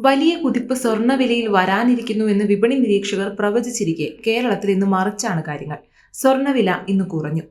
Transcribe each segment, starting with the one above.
വലിയ കുതിപ്പ് സ്വർണവിലയിൽ വരാനിരിക്കുന്നു എന്ന് വിപണി നിരീക്ഷകർ പ്രവചിച്ചിരിക്കെ കേരളത്തിൽ ഇന്ന് മറിച്ചാണ് കാര്യങ്ങൾ. സ്വർണവില ഇന്ന് കുറഞ്ഞു.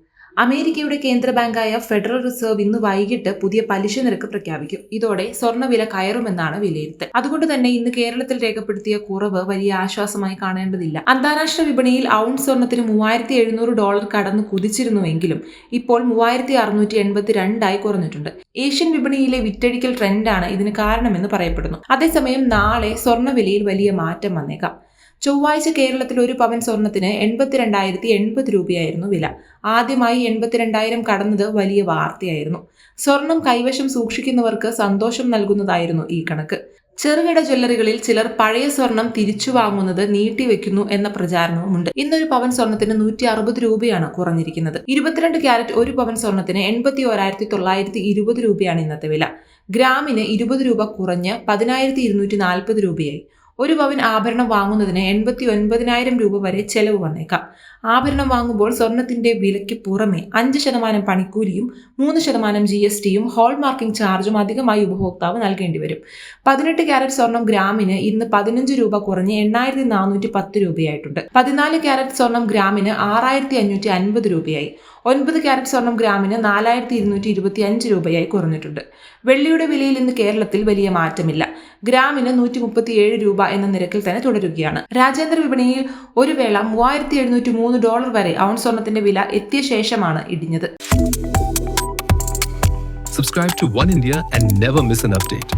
അമേരിക്കയുടെ കേന്ദ്ര ബാങ്കായ ഫെഡറൽ റിസർവ് ഇന്ന് വൈകിട്ട് പുതിയ പലിശ നിരക്ക് പ്രഖ്യാപിക്കും. ഇതോടെ സ്വർണവില കയറുമെന്നാണ് വിലയിരുത്തൽ. അതുകൊണ്ട് തന്നെ ഇന്ന് കേരളത്തിൽ രേഖപ്പെടുത്തിയ കുറവ് വലിയ ആശ്വാസമായി കാണേണ്ടതില്ല. അന്താരാഷ്ട്ര വിപണിയിൽ ഔൺസ് സ്വർണത്തിന് മൂവായിരത്തി എഴുന്നൂറ് ഡോളർ കടന്ന് കുതിച്ചിരുന്നുവെങ്കിലും ഇപ്പോൾ മൂവായിരത്തി അറുന്നൂറ്റി എൺപത്തി രണ്ടായി കുറഞ്ഞിട്ടുണ്ട്. ഏഷ്യൻ വിപണിയിലെ വിറ്റഴിക്കൽ ട്രെൻഡാണ് ഇതിന് കാരണമെന്ന് പറയപ്പെടുന്നു. അതേസമയം നാളെ സ്വർണവിലയിൽ വലിയ മാറ്റം വന്നേക്കാം. ചൊവ്വാഴ്ച കേരളത്തിൽ ഒരു പവൻ സ്വർണത്തിന് എൺപത്തിരണ്ടായിരത്തി എൺപത് രൂപയായിരുന്നു വില. ആദ്യമായി എൺപത്തിരണ്ടായിരം കടന്നത് വലിയ വാർത്തയായിരുന്നു. സ്വർണം കൈവശം സൂക്ഷിക്കുന്നവർക്ക് സന്തോഷം നൽകുന്നതായിരുന്നു ഈ കണക്ക്. ചെറുകിട ജ്വല്ലറികളിൽ ചിലർ പഴയ സ്വർണം തിരിച്ചു വാങ്ങുന്നത് നീട്ടിവെക്കുന്നു എന്ന പ്രചാരണവുമുണ്ട്. ഇന്നൊരു പവൻ സ്വർണത്തിന് നൂറ്റി അറുപത് രൂപയാണ് കുറഞ്ഞിരിക്കുന്നത്. ഇരുപത്തിരണ്ട് ക്യാരറ്റ് ഒരു പവൻ സ്വർണത്തിന് എൺപത്തി ഒരായിരത്തി തൊള്ളായിരത്തി ഇരുപത് രൂപയാണ് ഇന്നത്തെ വില. ഗ്രാമിന് ഇരുപത് രൂപ കുറഞ്ഞ് പതിനായിരത്തി ഇരുന്നൂറ്റി നാൽപ്പത് രൂപയായി. ഒരു പവൻ ആഭരണം വാങ്ങുന്നതിന് എൺപത്തി ഒൻപതിനായിരം രൂപ വരെ ചെലവ് വന്നേക്കാം. ആഭരണം വാങ്ങുമ്പോൾ സ്വർണത്തിന്റെ വിലയ്ക്ക് പുറമെ അഞ്ച് ശതമാനം പണിക്കൂലിയും മൂന്ന് ശതമാനം ജി എസ് ടിയും ഹോൾമാർക്കിംഗ് ചാർജും അധികമായി ഉപഭോക്താവ് നൽകേണ്ടി വരും. പതിനെട്ട് ക്യാരറ്റ് സ്വർണം ഗ്രാമിന് ഇന്ന് പതിനഞ്ച് രൂപ കുറഞ്ഞ് എണ്ണായിരത്തി നാനൂറ്റി പത്ത് രൂപയായിട്ടുണ്ട്. പതിനാല് ക്യാരറ്റ് സ്വർണം ഗ്രാമിന് ആറായിരത്തി അഞ്ഞൂറ്റി അൻപത് രൂപയായി. ഒൻപത് ക്യാരറ്റ് സ്വർണം ഗ്രാമിന് നാലായിരത്തി ഇരുന്നൂറ്റി ഇരുപത്തി അഞ്ച് രൂപയായി കുറഞ്ഞിട്ടുണ്ട്. വെള്ളിയുടെ വിലയിൽ ഇന്ന് കേരളത്തിൽ വലിയ മാറ്റമില്ല. ഗ്രാമിന് നൂറ്റി മുപ്പത്തിയേഴ് രൂപ എന്ന നിരക്കിൽ തന്നെ തുടരുകയാണ് രാജ്യാന്തര വിപണിയിൽ ഒരു വേള മൂവായിരത്തി എഴുന്നൂറ്റി മൂന്ന് ഡോളർ വരെ ഔൺ സ്വർണത്തിന്റെ വില എത്തിയ ശേഷമാണ് ഇടിഞ്ഞത് Subscribe to One India and never miss an update.